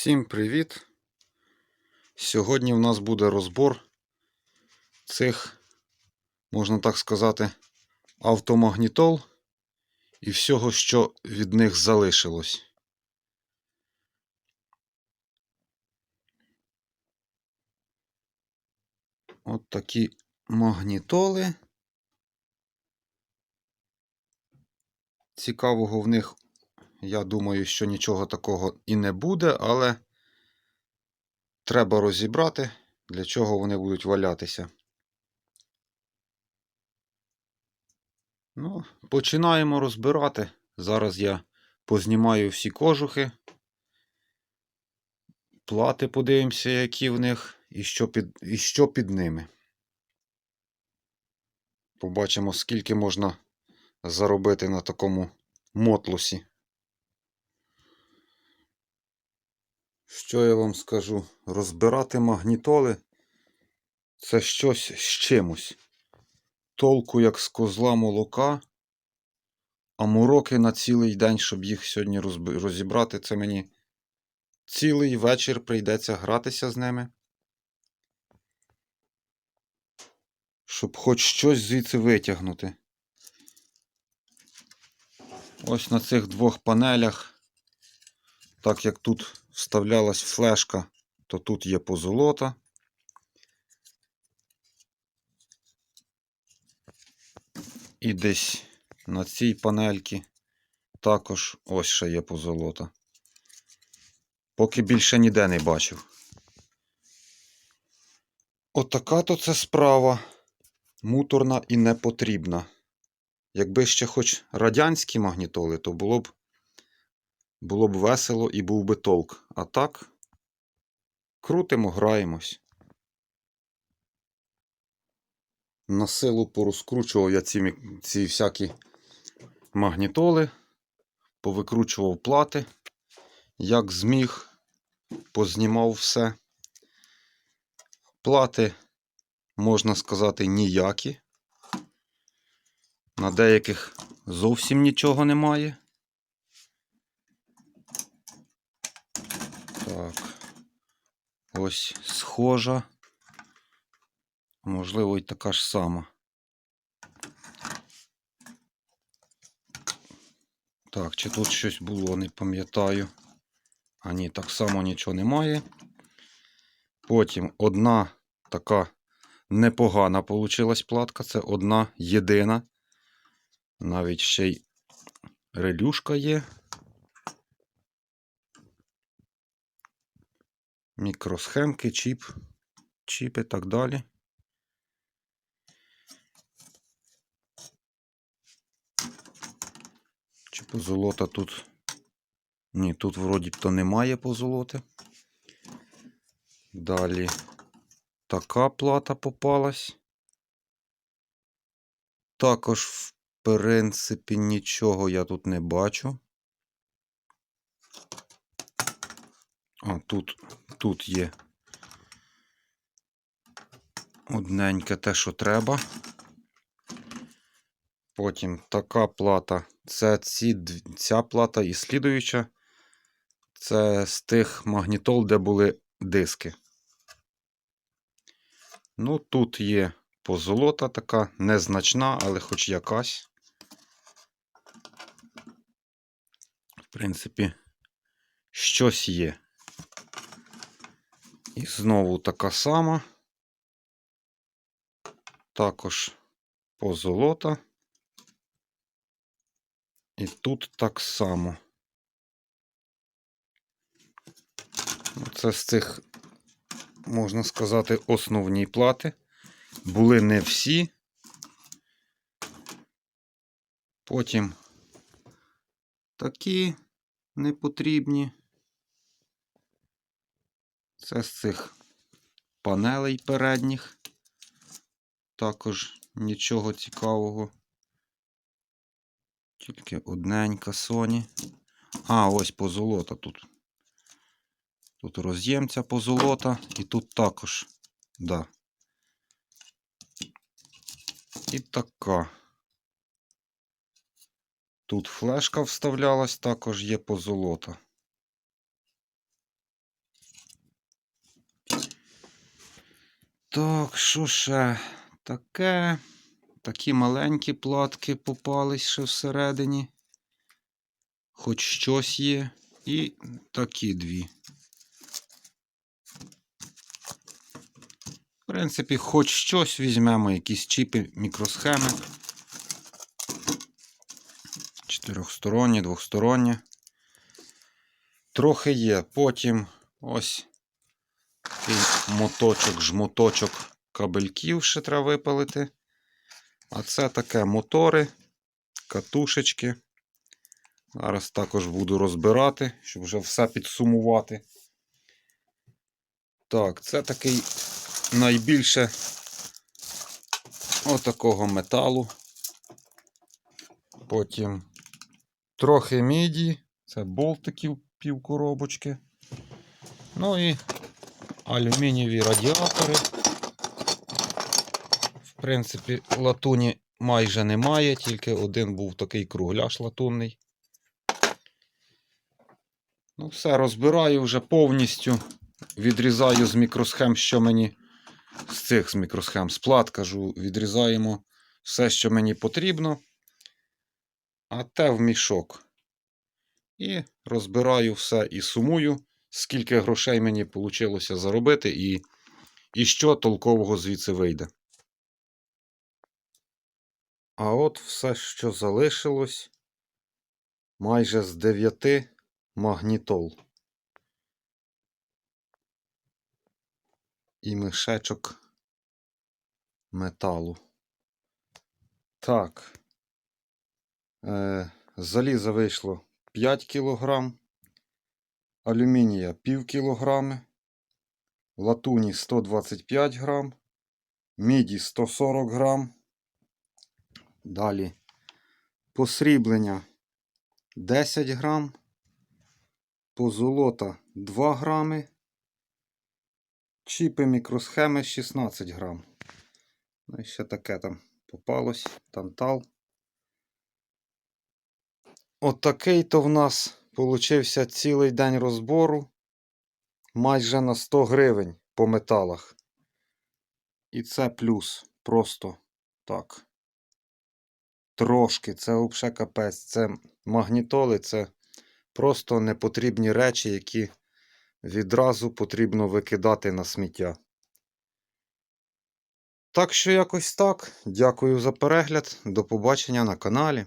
Всім привіт! Сьогодні в нас буде розбор цих, можна так сказати, автомагнітол і всього, що від них залишилось. От такі магнітоли. Цікавого в них я думаю, що нічого такого і не буде, але треба розібрати, для чого вони будуть валятися. Ну, починаємо розбирати. Зараз я познімаю всі кожухи, плати подивимося, які в них, і що під, і що під ними. Побачимо, скільки можна заробити на такому мотлусі. Що я вам скажу? Розбирати магнітоли це щось з чимось. Толку як з козла молока, а мороки на цілий день, щоб їх сьогодні розібрати, це мені цілий вечір прийдеться гратися з ними. Щоб хоч щось звідси витягнути. Ось на цих двох панелях, так як тут вставлялась флешка, то тут є позолота. І десь на цій панельці також ось ще є позолота. Поки більше ніде не бачив. Отака то це справа. Муторна і непотрібна. Якби ще хоч радянські магнітоли, то було б було б весело і був би толк. А так, крутимо, граємось. На силу порозкручував я ці, ці всякі магнітоли, повикручував плати, як зміг, познімав все. Плати, можна сказати, ніякі. На деяких зовсім нічого немає. Так. Ось схожа. Можливо, і така ж сама. Так, чи тут щось було, не пам'ятаю. А ні, так само нічого немає. Потім одна така непогана получилась платка. Це одна єдина. Навіть ще й релюшка є. Мікросхемки, чіп, чіп і так далі. Чи позолота тут? Ні, тут вроді б то немає позолоти. Далі така плата попалась. Також, в принципі, нічого я тут не бачу. А, тут, тут є одненьке те, що треба. Потім така плата. Це ці, ця плата і слідуюча. Це з тих магнітол, де були диски. Ну, тут є позолота така незначна, але хоч якась. В принципі, щось є. І знову така сама. Також позолота. І тут так само. Це з цих, можна сказати, основні плати. Були не всі. Потім такі непотрібні. Це з цих панелей передніх. Також нічого цікавого. Тільки одненька Sony. А, ось позолота тут. Тут роз'ємця позолота і тут також, да. І така. Тут флешка вставлялась, також є позолота. Так, що ще? Таке. Такі маленькі платки попались ще всередині. Хоч щось є. І такі дві. В принципі, хоч щось візьмемо, якісь чіпи, мікросхеми. Чотирьохсторонні, двохсторонні. Трохи є. Потім ось такий моточок, жмоточок кабельків ще треба випалити. А це таке мотори, катушечки. Зараз також буду розбирати, щоб вже все підсумувати. Так, це такий найбільше отакого металу. Потім трохи міді, це болтиків півкоробочки. Ну і алюмінієві радіатори. В принципі, латуні майже немає, тільки один був такий кругляш латунний. Ну, все, розбираю вже повністю. Відрізаю з мікросхем, що мені з цих з мікросхем, з плат, кажу, відрізаємо все, що мені потрібно. А те в мішок. І розбираю все і сумую, скільки грошей мені вийшло заробити, і, і що толкового звідси вийде. А от все, що залишилось, майже з 9 магнітол. І мишечок металу. Так. Е, заліза вийшло 5 кг, алюмінія пів кілограми, латуні 125 грам, міді 140 грам. Далі посріблення 10 грам, позолота 2 грами, чіпи мікросхеми 16 грам. Ну і ще таке там попалось, тантал. Отакий то в нас получився цілий день розбору майже на 100 гривень по металах. І це плюс. Просто так. Трошки, це взагалі капець. Це магнітоли, це просто непотрібні речі, які відразу потрібно викидати на сміття. Так що якось так. Дякую за перегляд. До побачення на каналі.